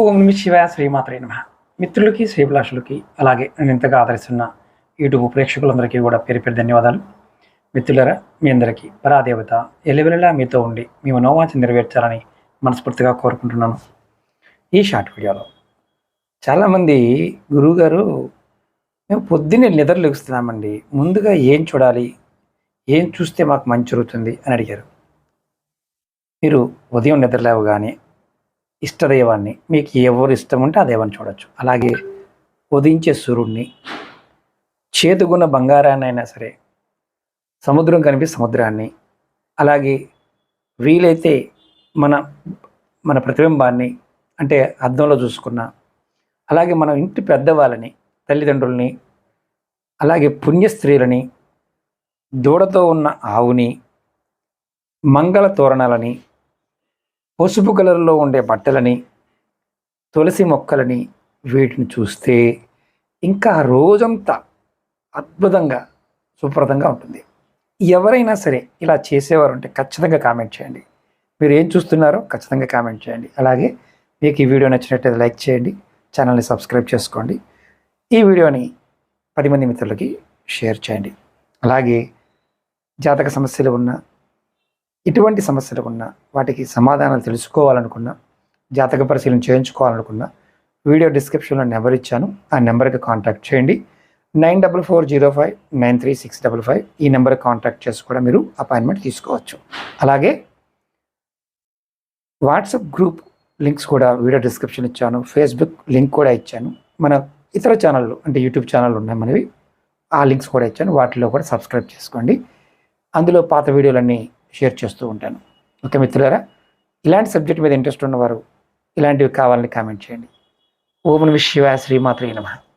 ఓం నమ శివాయ శ్రీమాత్రే నమ. మిత్రులకి శ్రీభిలాషులకి అలాగే నేను ఇంతగా ఆదరిస్తున్న యూట్యూబ్ ప్రేక్షకులందరికీ కూడా పేరు పేరు ధన్యవాదాలు. మిత్రులరా మీ అందరికీ పరాదేవత ఎలివెలలా మీతో ఉండి మీ మనోవాంఛ నెరవేర్చాలని మనస్ఫూర్తిగా కోరుకుంటున్నాను. ఈ షార్ట్ వీడియోలో చాలామంది గురువుగారు మేము పొద్దున్నే నిద్ర లెగుస్తున్నామండి ముందుగా ఏం చూడాలి? ఏం చూస్తే మాకు మంచి జరుగుతుంది? అని అడిగారు. మీరు ఉదయం నిద్రలేవగానే ఇష్టదైవాన్ని. మీకు ఎవరు ఇష్టం ఉంటే ఆ దైవాన్ని చూడొచ్చు. అలాగే ఉదయించే సూర్యుడిని చేతుకున్న బంగారాన్ని అయినా సరే సముద్రం కనిపి సముద్రాన్ని అలాగే వీలైతే మన మన ప్రతిబింబాన్ని అంటే అద్దంలో చూసుకున్న అలాగే మన ఇంటి పెద్దవాళ్ళని తల్లిదండ్రుల్ని అలాగే పుణ్య స్త్రీలని దూడతో ఉన్న ఆవుని మంగళ తోరణాలని పసుపు కలర్లో ఉండే బట్టలని తులసి మొక్కలని వీటిని చూస్తే ఇంకా రోజంతా అద్భుతంగా సుప్రదంగా ఉంటుంది. ఎవరైనా సరే ఇలా చేసేవారు ఉంటే ఖచ్చితంగా కామెంట్ చేయండి. మీరు ఏం చూస్తున్నారో ఖచ్చితంగా కామెంట్ చేయండి. అలాగే మీకు ఈ వీడియో నచ్చినట్టయితే లైక్ చేయండి ఛానల్ని సబ్స్క్రైబ్ చేసుకోండి. ఈ వీడియోని పది మంది మిత్రులకి షేర్ చేయండి. అలాగే జాతక సమస్యలు ఉన్న ఇటువంటి సమస్యలు ఉన్నా వాటికి సమాధానాలు తెలుసుకోవాలనుకున్నా జాతక పరిశీలన చేయించుకోవాలనుకున్నా వీడియో డిస్క్రిప్షన్లో నెంబర్ ఇచ్చాను. ఆ నెంబర్కి కాంటాక్ట్ చేయండి. Nine double four zero five nine three six double five ఈ నెంబర్కి కాంటాక్ట్ చేసి కూడా మీరు అపాయింట్మెంట్ తీసుకోవచ్చు. అలాగే వాట్సాప్ గ్రూప్ లింక్స్ కూడా వీడియో డిస్క్రిప్షన్ ఇచ్చాను. ఫేస్బుక్ లింక్ కూడా ఇచ్చాను. మన ఇతర ఛానళ్ళు అంటే యూట్యూబ్ ఛానల్ ఉన్నాయి మనవి ఆ లింక్స్ కూడా ఇచ్చాను. వాటిలో కూడా సబ్స్క్రైబ్ చేసుకోండి. అందులో పాత వీడియోలన్నీ షేర్ చేస్తూ ఉంటాను. ఓకే మిత్రులారా? ఇలాంటి సబ్జెక్ట్ మీద ఇంట్రెస్ట్ ఉన్నవారు ఇలాంటివి కావాలని కామెంట్ చేయండి. ఓం విశ్వ శివాయ శ్రీమాత్రే నమః.